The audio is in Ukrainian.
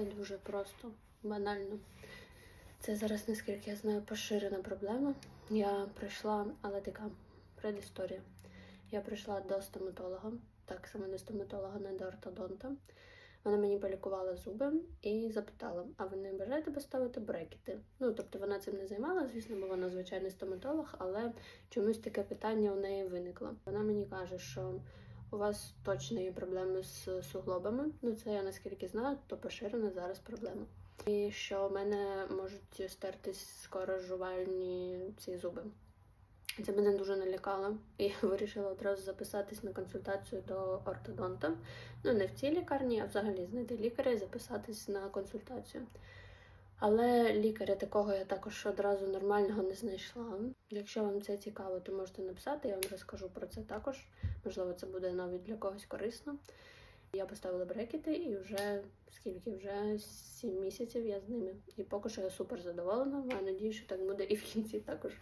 Все дуже просто, банально. Це зараз, наскільки я знаю, поширена проблема. Я прийшла, але така предісторія. Я прийшла до стоматолога, так саме до стоматолога, не до ортодонта. Вона мені полікувала зуби і запитала: а ви не бажаєте поставити брекети? Ну тобто вона цим не займалася, звісно, бо вона звичайний стоматолог, але чомусь таке питання у неї виникло. Вона мені каже, що у вас точно є проблеми з суглобами. Ну це я наскільки знаю, то поширена зараз проблема. І що в мене можуть стертись скоро жувальні ці зуби. Це мене дуже налякало, і вирішила одразу записатись на консультацію до ортодонта. Ну, не в цій лікарні, а взагалі знайти лікаря і записатись на консультацію. Але лікаря такого я також одразу нормального не знайшла. Якщо вам це цікаво, то можете написати, я вам розкажу про це також. Можливо, це буде навіть для когось корисно. Я поставила брекети і вже скільки вже 7 місяців я з ними. І поки що я супер задоволена. Маю надію, що так буде і в кінці також.